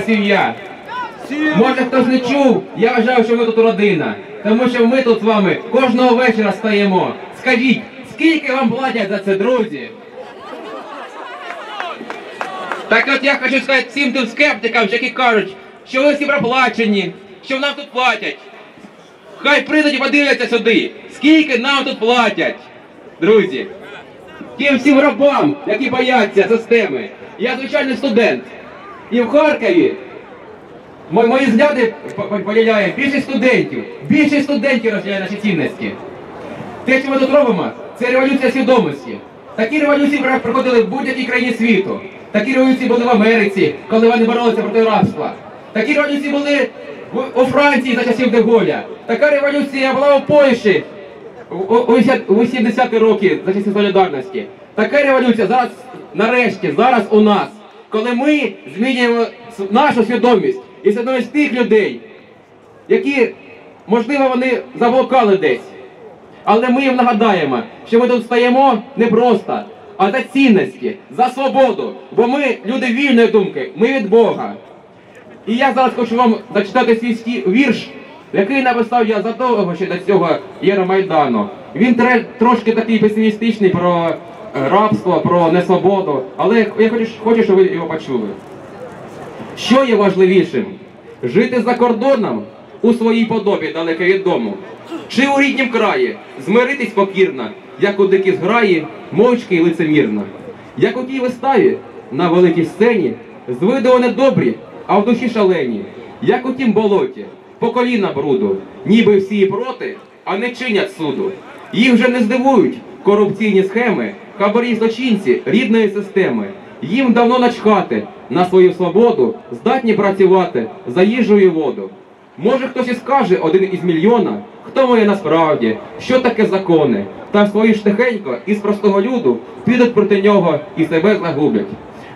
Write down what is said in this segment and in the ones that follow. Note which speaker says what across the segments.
Speaker 1: сім'я. Може хтось не чув, я вважаю, що ми тут родина. Тому що ми тут з вами кожного вечора стаємо. Скажіть, скільки вам платять за це, друзі? Так от я хочу сказати всім тим скептикам, які кажуть, що ви всі проплачені, що нам тут платять. Хай прийдуть і подивляться сюди, скільки нам тут платять, друзі. Тим всім рабам, які бояться системи. Я звичайний студент. І в Харкові мо- мої взгляди по- по- поділяє більшість студентів. Більшість студентів розділяє наші цінності. Те, що ми тут робимо, це революція свідомості. Такі революції проходили в будь-якій країні світу. Такі революції були в Америці, коли вони боролися проти рабства. Такі революції були у Франції за часів Деголя. Така революція була у Польщі у 80-ті роки за часів солідарності. Така революція зараз, нарешті, зараз у нас, коли ми змінюємо нашу свідомість і свідомість тих людей, які, можливо, вони заблукали десь. Але ми їм нагадаємо, що ми тут стоїмо не просто, а за цінності, за свободу. Бо ми люди вільної думки, ми від Бога. І я зараз хочу вам зачитати свій вірш, який написав я задовго ще до цього Євромайдану. Він трошки такий песимістичний про рабство, про несвободу, але я хочу, хочу, щоб ви його почули. Що є важливішим? Жити за кордоном у своїй подобі далеко від дому? Чи у ріднім краї змиритись покірно, як у дикі зграї, мовчки й лицемірно? Як у тій виставі на великій сцені, з виду вони добрі, а в душі шалені, як у тім болоті, по коліна бруду, ніби всі і проти, а не чинять суду. Їх вже не здивують корупційні схеми, хабарі злочинці рідної системи. Їм давно начхати на свою свободу, здатні працювати за їжу і воду. Може хтось і скаже один із мільйона, хто ми є насправді, що таке закони, та свої ж тихенько із простого люду підуть проти нього і себе загублять.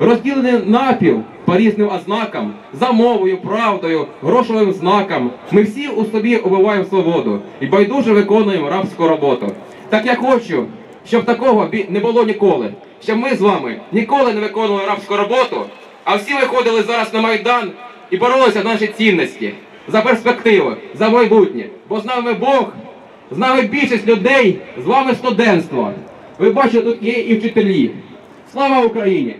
Speaker 1: Розділені напіл по різним ознакам, за мовою, правдою, грошовим знаком, ми всі у собі убиваємо свободу і байдуже виконуємо рабську роботу. Так я хочу, щоб такого не було ніколи. Щоб ми з вами ніколи не виконували рабську роботу, а всі виходили зараз на Майдан і боролися за наші цінності, за перспективу, за майбутнє. Бо з нами Бог, з нами більшість людей, з вами студентство. Ви бачите, тут є і вчителі. Слава Україні!